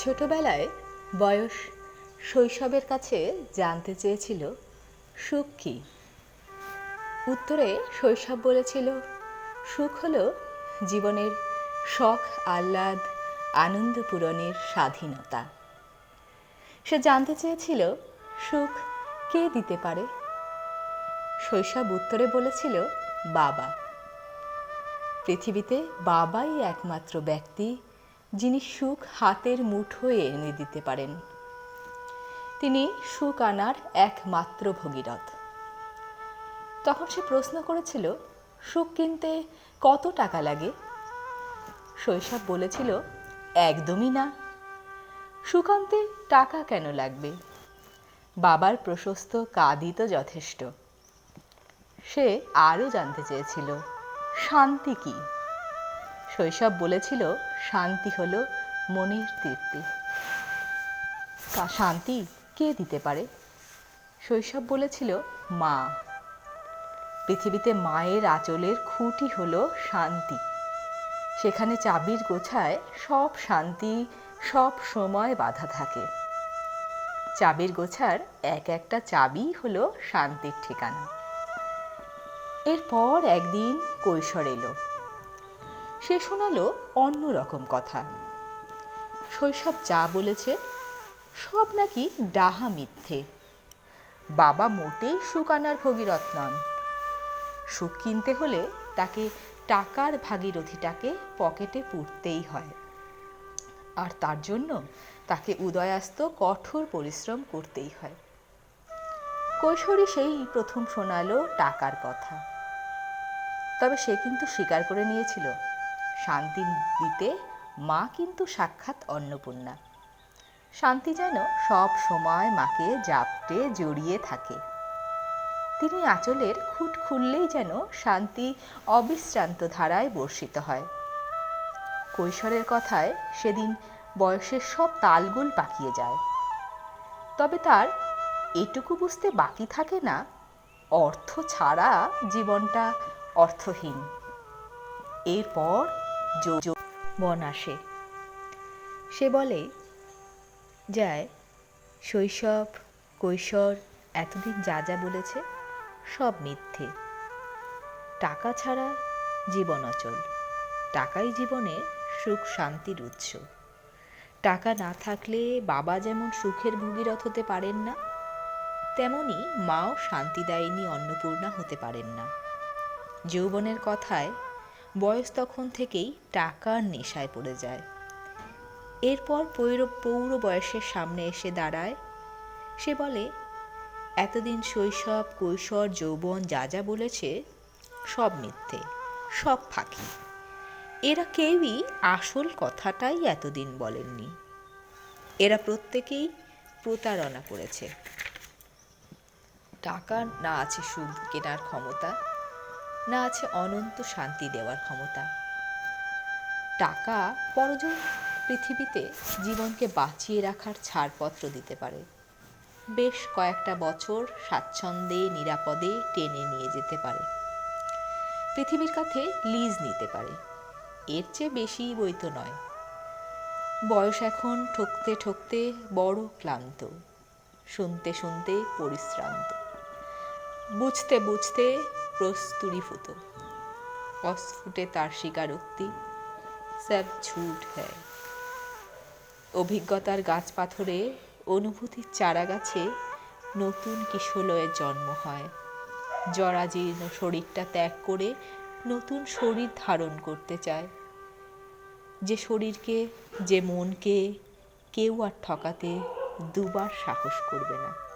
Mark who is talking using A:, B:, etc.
A: ছোটবেলায় বয়স শৈশবের কাছে জানতে চেয়েছিল, সুখ কী? উত্তরে শৈশব বলেছিল, সুখ হল জীবনের শখ, আহ্লাদ, আনন্দ পূরণের স্বাধীনতা। সে জানতে চেয়েছিল, সুখ কে দিতে পারে? শৈশব উত্তরে বলেছিল, বাবা। পৃথিবীতে বাবাই একমাত্র ব্যক্তি যিনি সুখ হাতের মুঠোয় এনে দিতে পারেন। তিনি সুখ আনার একমাত্র ভগীরথ। তখন সে প্রশ্ন করেছিল, সুখ কিনতে কত টাকা লাগে? শৈশব বলেছিল, একদমই না। সুখ টাকা কেন লাগবে? বাবার প্রশস্ত কাঁদই তো যথেষ্ট। সে আরও জানতে চেয়েছিল, শান্তি কি? শৈশব বলেছিল, শান্তি হল মনের তৃপ্তি। শান্তি কে দিতে পারে? শৈশব বলেছিল, মা। পৃথিবীতে মায়ের আঁচলের খুঁটি হলো শান্তি। সেখানে চাবির গোছায় সব শান্তি, সব সময় বাধা থাকে। চাবির গোছার এক একটা চাবি হলো শান্তির ঠিকানা। এরপর একদিন কৈশোর এলো। সে শোনালো অন্য রকম কথা। শৈশব যা বলেছে, সব নাকি ডাহা মিথ্যে। বাবা মোটেই সুখ আনার ভগীরথ নন। সুখ কিনতে হলে তাকে টাকার ভাগীরথীটাকে পকেটে পুড়তেই হয়। আর তার জন্য তাকে উদয়াস্ত কঠোর পরিশ্রম করতেই হয়। কৈশোরী সেই প্রথম শোনালো টাকার কথা। তবে সে কিন্তু স্বীকার করে নিয়েছিল। শান্তি দিতে মা কিন্তু সাক্ষাৎ অন্নপূর্ণা। শান্তি যেন সব সময় মাকে জাপটে জড়িয়ে থাকে। তিনি আঁচলের খুঁট খুললেই যেন শান্তি অবিশ্রান্ত ধারায় বর্ষিত হয়। কৈশোরের কথায় সেদিন বয়সের সব তালগোল পাকিয়ে যায়। তবে তার এটুকু বুঝতে বাকি থাকে না, অর্থ ছাড়া জীবনটা অর্থহীন। এরপর বন আসে। সে বলে যায় শৈশব, কৈশোর, এতদিন যা যা বলেছে, সব মিথ্যে। টাকা ছাড়া জীবন অচল। টাকাই জীবনে সুখ শান্তির উৎস। টাকা না থাকলে বাবা যেমন সুখের ভগীরথ হতে পারেন না, তেমনি মাও শান্তিদায়িনী অন্নপূর্ণা হতে পারেন না। যৌবনের কথায় বয়স তখন থেকেই টাকার নেশায় পড়ে যায়। এরপর পৌর পৌর বয়সের সামনে এসে দাঁড়ায়। সে বলে, এতদিন শৈশব, কৈশোর, যৌবন যা যা বলেছে, সব মিথ্যে, সব ফাঁকি। এরা কেউই আসল কথাটাই এতদিন বলেননি। এরা প্রত্যেকেই প্রতারণা করেছে। টাকা না আছে সুদ কেনার ক্ষমতা না আছে অনন্ত শান্তি দেওয়ার ক্ষমতা। টাকা পরজন পৃথিবীতে জীবনকে বাঁচিয়ে রাখার ছাড়পত্র দিতে পারে। বেশ কয়েকটা বছর স্বাচ্ছন্দ্যে, নিরাপদে টেনে নিয়ে যেতে পারে। পৃথিবীর কাছে লিজ নিতে পারে। এর চেয়ে বেশি বইতো নয়। বয়স এখন ঠকতে ঠকতে বড় ক্লান্ত, শুনতে শুনতে পরিশ্রান্ত। বুঝতে বুঝতে প্রস্তুরীভূত অস্ফুটে তার স্বীকারোক্তি। সব ছুট হ্যায়। অভিজ্ঞতার গাছ পাথরে অনুভূতির চারা গাছে নতুন কিশলয়ের জন্ম হয়। জরাজীর্ণ শরীরটা ত্যাগ করে নতুন শরীর ধারণ করতে চায়। যে শরীরকে, যে মনকে কেউ আর ঠকাতে দুবার সাহস করবে না।